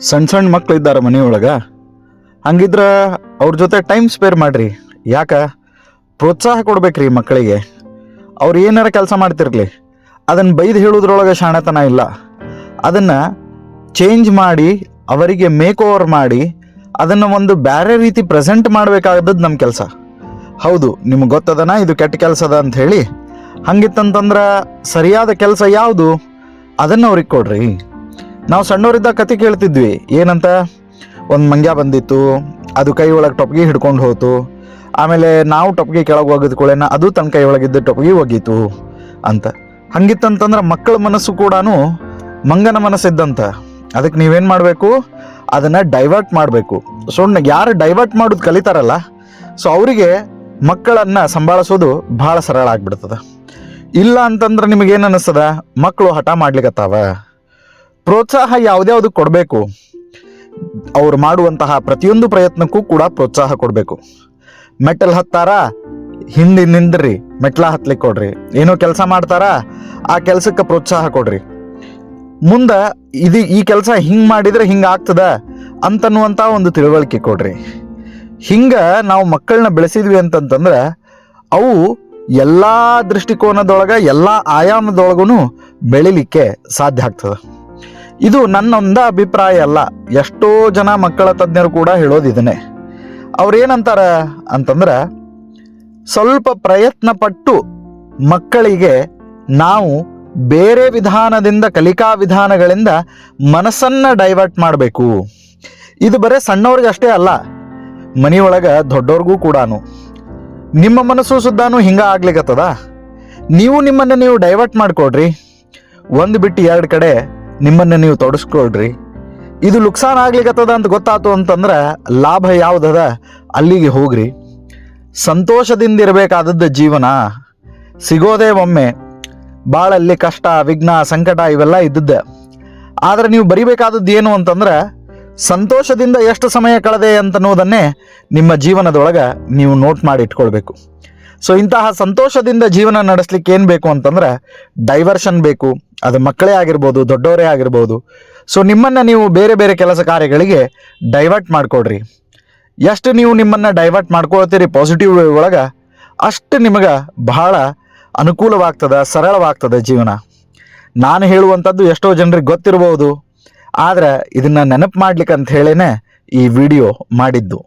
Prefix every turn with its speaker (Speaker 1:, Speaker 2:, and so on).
Speaker 1: ಸಣ್ಣ ಸಣ್ಣ ಮಕ್ಳು ಇದ್ದಾರೆ ಮನೆಯೊಳಗೆ? ಹಂಗಿದ್ರೆ ಅವ್ರ ಜೊತೆ ಟೈಮ್ ಸ್ಪೇರ್ ಮಾಡಿರಿ. ಯಾಕ? ಪ್ರೋತ್ಸಾಹ ಕೊಡ್ಬೇಕ್ರಿ ಮಕ್ಕಳಿಗೆ. ಅವ್ರು ಏನಾರ ಕೆಲಸ ಮಾಡ್ತಿರ್ಲಿ. ಅದನ್ನು ಬೈದು ಹೇಳೋದ್ರೊಳಗೆ ಶಾಣತನ ಇಲ್ಲ. ಅದನ್ನು ಚೇಂಜ್ ಮಾಡಿ, ಅವರಿಗೆ ಮೇಕ್ ಓವರ್ ಮಾಡಿ, ಅದನ್ನು ಒಂದು ಬೇರೆ ರೀತಿ ಪ್ರೆಸೆಂಟ್ ಮಾಡಬೇಕಾದದ್ದು ನಮ್ಮ ಕೆಲಸ. ಹೌದು, ನಿಮ್ಗೆ ಗೊತ್ತದನ? ಇದು ಕೆಟ್ಟ ಕೆಲಸ ಅದ ಅಂತ ಹೇಳಿ. ಹಂಗಿತ್ತಂತಂದ್ರೆ ಸರಿಯಾದ ಕೆಲಸ ಯಾವುದು? ಅದನ್ನು ಅವ್ರಿಗೆ ಕೊಡ್ರಿ. ನಾವು ಸಣ್ಣವರಿದ್ದ ಕತೆ ಕೇಳ್ತಿದ್ವಿ, ಏನಂತ? ಒಂದು ಮಂಗ್ಯ ಬಂದಿತ್ತು, ಅದು ಕೈ ಒಳಗೆ ಟೊಪ್ಗೆ ಹಿಡ್ಕೊಂಡು ಹೋತು. ಆಮೇಲೆ ನಾವು ಟೊಪ್ಗೆ ಕೆಳಗೆ ಹೋಗಿದ ಕೂಡೇನ ಅದು ತನ್ನ ಕೈ ಒಳಗಿದ್ದ ಟೊಪ್ಗೆ ಒಗೀತು ಅಂತ. ಹಂಗಿತ್ತಂತಂದ್ರೆ ಮಕ್ಕಳ ಮನಸ್ಸು ಕೂಡ ಮಂಗನ ಮನಸ್ಸಿದ್ದಂತ. ಅದಕ್ಕೆ ನೀವೇನು ಮಾಡಬೇಕು? ಅದನ್ನು ಡೈವರ್ಟ್ ಮಾಡಬೇಕು. ಸೊ ಯಾರು ಡೈವರ್ಟ್ ಮಾಡೋದು ಕಲಿತಾರಲ್ಲ ಸೊ ಅವರಿಗೆ ಮಕ್ಕಳನ್ನು ಸಂಭಾಳಿಸೋದು ಭಾಳ ಸರಳ ಆಗ್ಬಿಡ್ತದೆ. ಇಲ್ಲ ಅಂತಂದ್ರೆ ನಿಮಗೇನು ಅನ್ನಿಸ್ತದ ಮಕ್ಕಳು ಹಠ ಮಾಡ್ಲಿಕ್ಕತ್ತಾವ ಪ್ರೋತ್ಸಾಹ ಯಾವ್ದ್ಯಾವ್ದು ಕೊಡಬೇಕು? ಅವ್ರು ಮಾಡುವಂತಹ ಪ್ರತಿಯೊಂದು ಪ್ರಯತ್ನಕ್ಕೂ ಕೂಡ ಪ್ರೋತ್ಸಾಹ ಕೊಡಬೇಕು. ಮೆಟ್ಟಲ್ ಹತ್ತಾರ? ಹಿಂದೆ ನಿಂದ್ರಿ, ಮೆಟ್ಲ ಹತ್ಲಿಕ್ಕೆ ಕೊಡ್ರಿ. ಏನೋ ಕೆಲಸ ಮಾಡ್ತಾರ? ಆ ಕೆಲಸಕ್ಕೆ ಪ್ರೋತ್ಸಾಹ ಕೊಡ್ರಿ. ಮುಂದ ಇದು ಈ ಕೆಲಸ ಹಿಂಗೆ ಮಾಡಿದ್ರೆ ಹಿಂಗೆ ಆಗ್ತದ ಅಂತನ್ನುವಂಥ ಒಂದು ತಿಳುವಳಿಕೆ ಕೊಡ್ರಿ. ಹಿಂಗೆ ನಾವು ಮಕ್ಕಳನ್ನ ಬೆಳೆಸಿದ್ವಿ ಅಂತಂತಂದ್ರೆ, ಅವು ಎಲ್ಲ ದೃಷ್ಟಿಕೋನದೊಳಗೆ ಎಲ್ಲ ಆಯಾಮದೊಳಗೂ ಬೆಳಿಲಿಕ್ಕೆ ಸಾಧ್ಯ ಆಗ್ತದೆ. ಇದು ನನ್ನೊಂದ ಅಭಿಪ್ರಾಯ ಅಲ್ಲ. ಎಷ್ಟೋ ಜನ ಮಕ್ಕಳ ತಜ್ಞರು ಕೂಡ ಹೇಳೋದು ಅವ್ರೇನಂತಾರ ಅಂತಂದ್ರೆ, ಸ್ವಲ್ಪ ಪ್ರಯತ್ನ ಪಟ್ಟು ಮಕ್ಕಳಿಗೆ ನಾವು ಬೇರೆ ವಿಧಾನದಿಂದ, ಕಲಿಕಾ ವಿಧಾನಗಳಿಂದ ಮನಸ್ಸನ್ನ ಡೈವರ್ಟ್ ಮಾಡಬೇಕು. ಇದು ಬರೀ ಸಣ್ಣವ್ರಿಗೆ ಅಷ್ಟೇ ಅಲ್ಲ, ಮನೆಯೊಳಗೆ ದೊಡ್ಡವ್ರಿಗೂ ಕೂಡ ನಿಮ್ಮ ಮನಸ್ಸು ಸುದ್ದಾನು ಹಿಂಗ ಆಗ್ಲಿಕ್ಕತ್ತದ ನೀವು ನಿಮ್ಮನ್ನು ನೀವು ಡೈವರ್ಟ್ ಮಾಡಿಕೊಡ್ರಿ ಒಂದು ಬಿಟ್ಟು ಎರಡು ಕಡೆ ನಿಮ್ಮನ್ನು ನೀವು ತೊಡಸ್ಕೊಳ್ರಿ. ಇದು ಲುಕ್ಸಾನ್ ಆಗ್ಲಿಕ್ಕತ್ತದ ಅಂತ ಗೊತ್ತಾತು ಅಂತಂದ್ರೆ ಲಾಭ ಯಾವುದದ? ಅಲ್ಲಿಗೆ ಹೋಗ್ರಿ. ಸಂತೋಷದಿಂದ ಇರಬೇಕಾದದ್ದು ಜೀವನ ಸಿಗೋದೇ ಒಮ್ಮೆ. ಬಾಳಲ್ಲಿ ಕಷ್ಟ, ವಿಘ್ನ, ಸಂಕಟ ಇವೆಲ್ಲ ಇದ್ದದ್ದ. ಆದರೆ ನೀವು ಬರಿಬೇಕಾದದ್ದು ಏನು ಅಂತಂದ್ರೆ ಸಂತೋಷದಿಂದ ಎಷ್ಟು ಸಮಯ ಕಳೆದೆ ಅಂತನ್ನುವುದನ್ನೇ ನಿಮ್ಮ ಜೀವನದೊಳಗೆ ನೀವು ನೋಟ್ ಮಾಡಿ ಇಟ್ಕೊಳ್ಬೇಕು. ಸೊ ಇಂತಹ ಸಂತೋಷದಿಂದ ಜೀವನ ನಡೆಸ್ಲಿಕ್ಕೆ ಏನು ಬೇಕು ಅಂತಂದ್ರೆ ಡೈವರ್ಷನ್ ಬೇಕು. ಅದು ಮಕ್ಕಳೇ ಆಗಿರ್ಬೋದು, ದೊಡ್ಡವರೇ ಆಗಿರ್ಬೋದು. ಸೊ ನಿಮ್ಮನ್ನು ನೀವು ಬೇರೆ ಬೇರೆ ಕೆಲಸ ಕಾರ್ಯಗಳಿಗೆ ಡೈವರ್ಟ್ ಮಾಡಿಕೊಡ್ರಿ. ಎಷ್ಟು ನೀವು ನಿಮ್ಮನ್ನು ಡೈವರ್ಟ್ ಮಾಡ್ಕೊಳ್ತೀರಿ ಪಾಸಿಟಿವ್ ಒಳಗೆ, ಅಷ್ಟು ನಿಮಗೆ ಬಹಳ ಅನುಕೂಲವಾಗ್ತದೆ, ಸರಳವಾಗ್ತದೆ ಜೀವನ. ನಾನು ಹೇಳುವಂಥದ್ದು ಎಷ್ಟೋ ಜನರಿಗೆ ಗೊತ್ತಿರಬಹುದು ಆದರೆ ಇದನ್ನು ನೆನಪು ಮಾಡ್ಲಿಕ್ಕೆ ಅಂತ ಹೇಳೇನೆ ಈ ವಿಡಿಯೋ ಮಾಡಿದ್ದು.